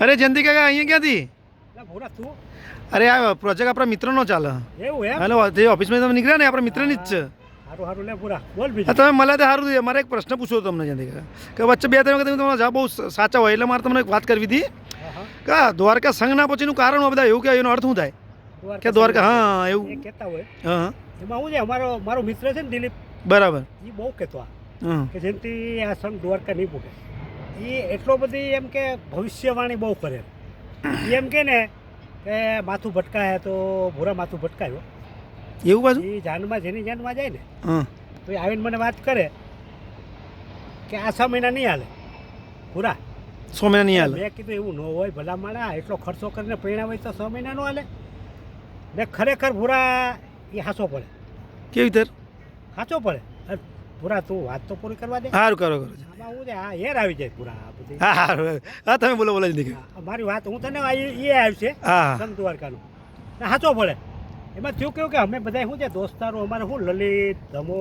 અરે જયંતિ કાકા અહીંયા ક્યાંથી? તું? અરે આ પ્રોજેક્ટ આપણા મિત્રનો ચાલે. એવું જે ઓફિસમાં તમે નીકળ્યા ને આપણા મિત્રની જ છે. તમે મળ્યા તો સારું મારે એક પ્રશ્ન પૂછવો તમને જયંતિ કાકા. કે વચ્ચે બે ત્રણ વખત તમે તમારા જવાબ બહુ સાચા હોય એટલે મારે તમને એક વાત કરવી હતી. કે દ્વારકા સંઘ ના પછીનું કારણ બધા એવું કે એનો અર્થ શું થાય? કે દ્વારકા હા એવું. કહેતા હોય. હા એમાં હું છે અમારો મારો મિત્ર છે ને દિલીપ. બરાબર. એ બહુ કહેતો કે જેમથી આ સંઘ દ્વારકા નહીં પૂગે એ એટલો બધી એમ કે ભવિષ્યવાણી બહુ કરે. એમ કે ને કે માથું ભટકાય તો ભૂરા માથું ભટકાયો એવું બાજુ એ જાનમાં જેની જાનમાં જાય ને તો એ આવીને મને વાત કરે કે આ છ મહિના નહીં હાલે. પૂરા છ મહિના નહીં હાલે? મેં કીધું એવું ન હોય ભલા માણા એટલો ખર્ચો કરીને પરિણામ હોય તો છ મહિના નો હાલે. ને ખરેખર ભૂરા એ હાસો પડે. કેવી રીતે હાચો પડે. ભૂરા તું વાત તો પૂરી કરવા દે. સારું કરો કરો. હું છે હા હેર આવી જાય પૂરા હા સારું હા તમે બોલો બોલો મારી વાત હું તને એ આવ્યું આવશે હા સંત દ્વારકાનું. સાચો પડે એમાં થયું કેવું કે અમે બધા શું છે દોસ્તારો અમારે શું લલિત ધમો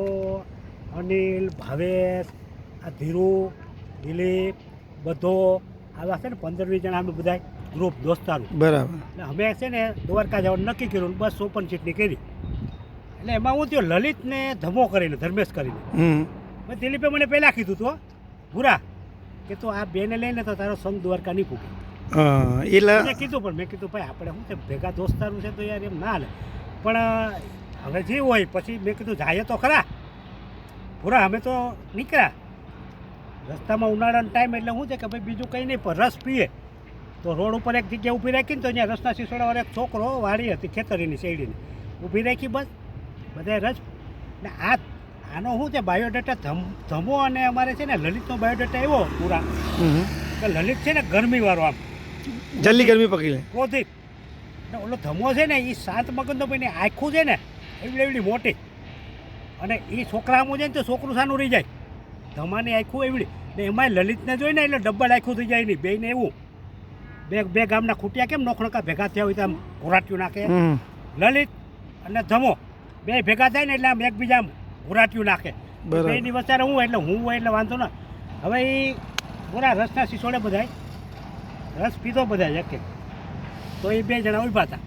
અનિલ ભાવેશ આ ધીરુ દિલીપ બધો આવા છે ને પંદર વીસ જણા અમે બધા ગ્રુપ દોસ્તારો. બરાબર. અમે છે ને દ્વારકા જવાનું નક્કી કર્યું બસ ઓપન સીટની કરી. એટલે એમાં હું થયો લલિતને ધમો કરીને ધર્મેશ કરીને. હમ. મેં દિલીપે મને પહેલાં કીધું હતું ભૂરા કે તું આ બેને લઈને તો તારો સંઘ દ્વારકા નહીં ફૂકે એટલે મેં કીધું પણ મેં કીધું ભાઈ આપણે શું છે ભેગા દોસ્તારું છે તો યાર એમ ના લે પણ હવે જે હોય પછી મેં કીધું જાય તો ખરા. પૂરા અમે તો નીકળ્યા. રસ્તામાં ઉનાળાનો ટાઈમ એટલે શું છે કે ભાઈ બીજું કંઈ નહીં પણ રસ પીએ. તો રોડ ઉપર એક જગ્યાએ ઊભી રાખીને તો અહીંયા રસ્તા સિસોડાવાળા એક છોકરો વાળી હતી ખેતરીની શેરડીની. ઊભી રાખી બસ. બધાએ રસ. ને આ આનો શું છે બાયોડેટા ધમ અને અમારે છે ને લલિતનો બાયોડેટા એવો પૂરા. કે લલિત છે ને ગરમીવાળો આમ. જલ્દી ગરમી પકડી લે. ક્રોધિત. ને ઓલો ધમો છે ને એ શાંત મગનનો ભાઈ આખું છે ને એવડી એવડી મોટી. અને એ છોકરા આમ જાય ને તો છોકરું સાનું રહી જાય. ધમાની આખું એવડી. ને એમાંય લલિતને જોઈને એટલે ડબ્બલ આખું થઈ જાય નહીં બેને એવું. બે બે ગામના ખૂટ્યા કેમ નોખણકા ભેગા થયા હોય તો આમ ઘોરાટ્યું નાખે. લલિત અને ધમો. બે ભેગા થાય ને એટલે આમ એકબીજા ઘોરાટિયું નાખે બે દિવસ ત્યારે હું એટલે હું હોય એટલે વાંધો ના. હવે એ પૂરા રસના સિસોડે બધાય. રસ પીધો બધા એક એક. તો એ બે જણા ઊભા હતા.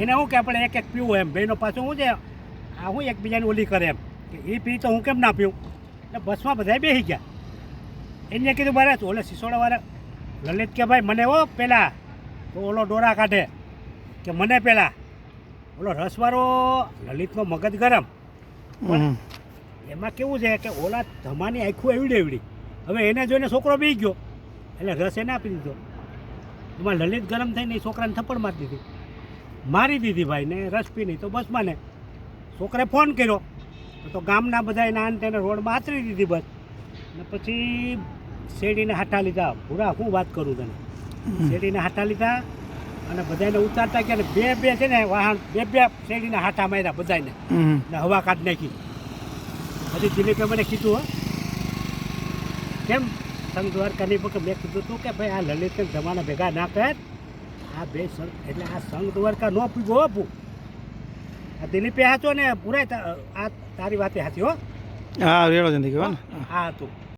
એને શું કે આપણે એક એક પીવું એમ. બેનો પાછું શું છે આ હું એકબીજાની ઓલી કરે એમ. કે એ પી તો હું કેમ ના પીવું? એટલે બસમાં બધા બેસી ગયા. એને કીધું મારે ઓલે સિસોડાવાળા લલિત કે ભાઈ મને હો પેલા તો ઓલો ડોરા કાઢે. કે મને પેલા. ઓલો રસવાળો લલિતનો મગજ ગરમ. એમાં કેવું છે કે ઓલા ધમાની આખું એવડી એવડી. હવે એને જોઈને છોકરો બી ગયો. એટલે રસ એને આપી દીધો. એમાં લલિત ગરમ થઈને એ છોકરાને થપ્પડ મારી દીધી. મારી દીધી ભાઈને રસ પી નહીં તો બસ મને. છોકરે ફોન કર્યો. તો ગામના બધા એના અંતે રોડમાં આતરી દીધી બસ. ને પછી શેરડીને હાટા લીધા. પૂરા હું વાત કરું તને? શેરડીને હાટા લીધા. અને બધાને ઉતારતા ગયા બે બે છે ને વાહન બે બે શેરડીના હાથા માર્યા બધાને. ને હવા કાઢ નાખી. પછી દિલીપે મને કીધું હો કેમ સંઘ દ્વારકા નહીં મેં કીધું તું કે ભાઈ આ લલિત જમાના ભેગા ના કર. આ બે સંઘ એટલે આ સંઘ દ્વારકા નો પીગો હો પૂ આ દિલીપે હાચો ને પૂરા આ તારી વાતે હાચી હો. હા રેડો જયંતિ હા હા. હતું